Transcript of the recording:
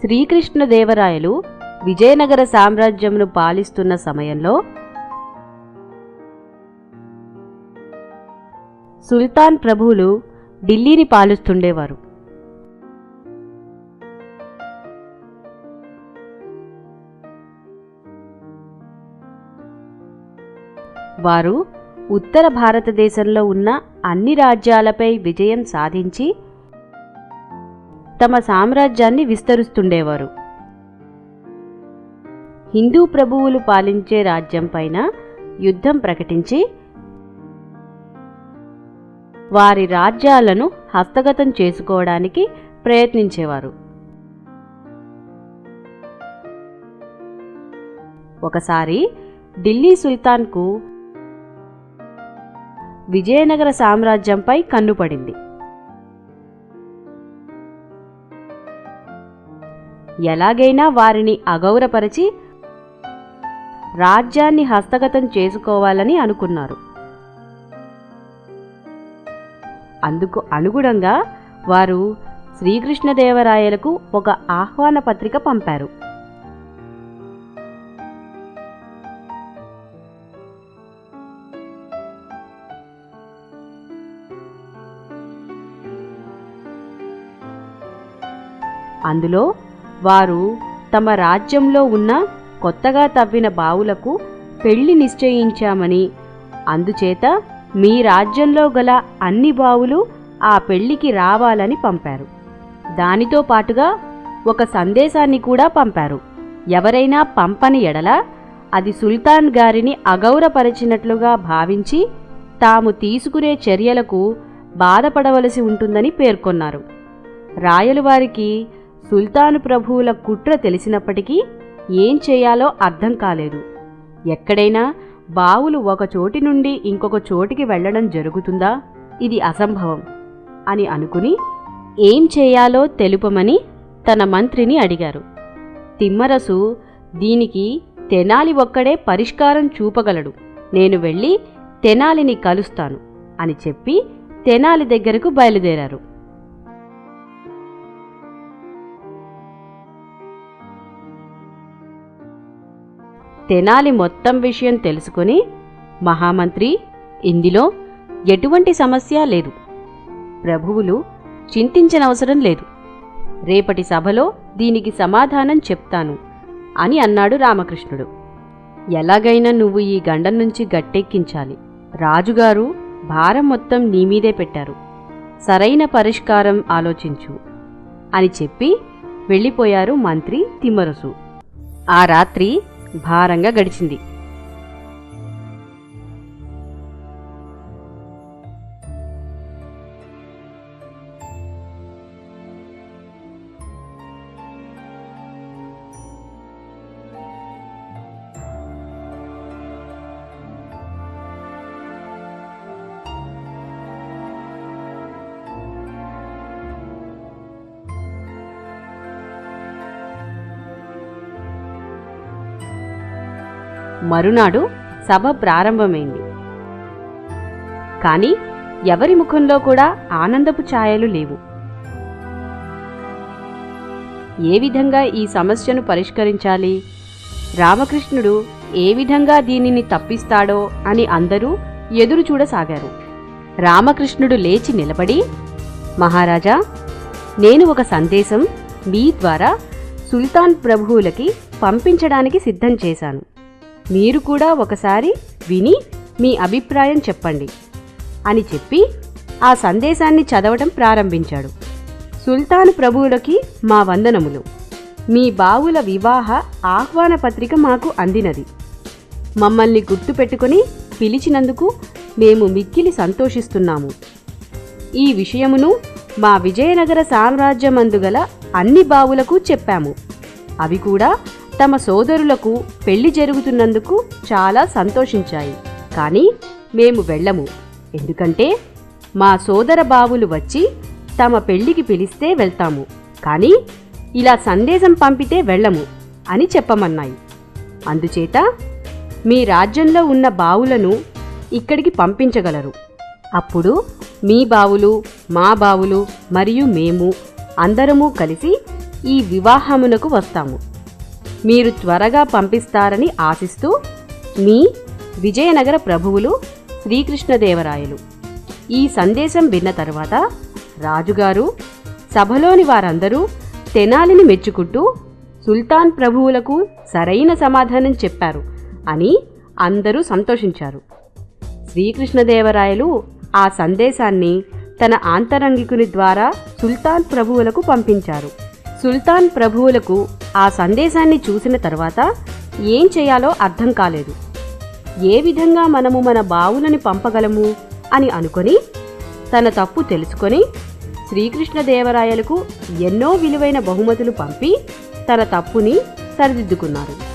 శ్రీకృష్ణదేవరాయలు విజయనగర సామ్రాజ్యంను పాలిస్తున్న సమయంలో సుల్తాన్ ప్రభువులు ఢిల్లీని పాలిస్తుండేవారు. వారు ఉత్తర భారతదేశంలో ఉన్న అన్ని రాజ్యాలపై విజయం సాధించి తమ సామ్రాజ్యాన్ని విస్తరిస్తుండేవారు. హిందూ ప్రభువులు పాలించే రాజ్యం పైన యుద్ధం ప్రకటించి వారి రాజ్యాలను హస్తగతం చేసుకోవడానికి ప్రయత్నించేవారు. ఒకసారి ఢిల్లీ సుల్తాన్కు విజయనగర సామ్రాజ్యంపై కన్నుపడింది. ఎలాగైనా వారిని అగౌరపరిచి రాజ్యాన్ని హస్తగతం చేసుకోవాలని అనుకున్నారు. అందుకు అనుగుణంగా వారు శ్రీకృష్ణదేవరాయలకు ఒక ఆహ్వాన పత్రిక పంపారు. అందులో వారు తమ రాజ్యంలో ఉన్న కొత్తగా తవ్విన బావులకు పెళ్ళి నిశ్చయించామని. అందుచేత మీ రాజ్యంలో గల అన్ని బావులు ఆ పెళ్ళికి రావాలని పంపారు. దానితో పాటుగా ఒక సందేశాన్ని కూడా పంపారు. ఎవరైనా పంపని ఎడల అది సుల్తాన్ గారిని అగౌరపరిచినట్లుగా భావించి తాము తీసుకునే చర్యలకు బాధపడవలసి ఉంటుందని పేర్కొన్నారు. రాయలవారికి సుల్తాను ప్రభువుల కుట్ర తెలిసినప్పటికీ ఏం చేయాలో అర్థం కాలేదు. ఎక్కడైనా బావులు ఒక చోటి నుండి ఇంకొక చోటికి వెళ్ళడం జరుగుతుందా? ఇది అసంభవం అని అనుకుని ఏం చేయాలో తెలుపమని తన మంత్రిని అడిగారు. తిమ్మరసు దీనికి తెనాలి ఒక్కడే పరిష్కారం చూపగలడు. నేను వెళ్ళి తెనాలిని కలుస్తాను అని చెప్పి తెనాలి దగ్గరకు బయలుదేరారు. తెనాలి మొత్తం విషయం తెలుసుకుని మహామంత్రి ఇందులో ఎటువంటి సమస్య లేదు. ప్రభువులు చింతించనవసరం లేదు. రేపటి సభలో దీనికి సమాధానం చెప్తాను అని అన్నాడు రామకృష్ణుడు. ఎలాగైనా నువ్వు ఈ గండం నుంచి గట్టెక్కించాలి. రాజుగారు భారం మొత్తం నీమీదే పెట్టారు. సరైన పరిష్కారం ఆలోచించు అని చెప్పి వెళ్ళిపోయారు మంత్రి తిమ్మరసు. ఆ రాత్రి భారంగా గడిచింది. మరునాడు సభ ప్రారంభమైంది. కాని ఎవరి ముఖంలో కూడా ఆనందపు ఛాయలు లేవు. ఏ విధంగా ఈ సమస్యను పరిష్కరించాలి? రామకృష్ణుడు ఏ విధంగా దీనిని తప్పిస్తాడో అని అందరూ ఎదురు చూడసాగారు. రామకృష్ణుడు లేచి నిలబడి మహారాజా నేను ఒక సందేశం మీ ద్వారా సుల్తాన్ ప్రభువులకి పంపించడానికి సిద్ధం చేశాను. మీరు కూడా ఒకసారి విని మీ అభిప్రాయం చెప్పండి అని చెప్పి ఆ సందేశాన్ని చదవటం ప్రారంభించాడు. సుల్తాను ప్రభువులకి మా వందనములు. మీ బావుల వివాహ ఆహ్వాన పత్రిక మాకు అందినది. మమ్మల్ని గుర్తుపెట్టుకుని పిలిచినందుకు మేము మిక్కిలి సంతోషిస్తున్నాము. ఈ విషయమును మా విజయనగర సామ్రాజ్యమందుగల అన్ని బావులకు చెప్పాము. అవి కూడా తమ సోదరులకు పెళ్ళి జరుగుతున్నందుకు చాలా సంతోషించాయి. కానీ మేము వెళ్ళము. ఎందుకంటే మా సోదర బావులు వచ్చి తమ పెళ్ళికి పిలిస్తే వెళ్తాము. కానీ ఇలా సందేశం పంపితే వెళ్ళము అని చెప్పమన్నాయి. అందుచేత మీ రాజ్యంలో ఉన్న బావులను ఇక్కడికి పంపించగలరు. అప్పుడు మీ బావులు మా బావులు మరియు మేము అందరము కలిసి ఈ వివాహమునకు వస్తాము. మీరు త్వరగా పంపిస్తారని ఆశిస్తూ మీ విజయనగర ప్రభువులు శ్రీకృష్ణదేవరాయలు. ఈ సందేశం విన్న తర్వాత రాజుగారు సభలోని వారందరూ తెనాలిని మెచ్చుకుంటూ సుల్తాన్ ప్రభువులకు సరైన సమాధానం చెప్పారు అని అందరూ సంతోషించారు. శ్రీకృష్ణదేవరాయలు ఆ సందేశాన్ని తన ఆంతరంగికుని ద్వారా సుల్తాన్ ప్రభువులకు పంపించారు. సుల్తాన్ ప్రభువులకు ఆ సందేశాన్ని చూసిన తర్వాత ఏం చేయాలో అర్థం కాలేదు. ఏ విధంగా మనము మన బావులని పంపగలము అని అనుకొని తన తప్పు తెలుసుకొని శ్రీకృష్ణదేవరాయలకు ఎన్నో విలువైన బహుమతులు పంపి తన తప్పుని సరిదిద్దుకున్నారు.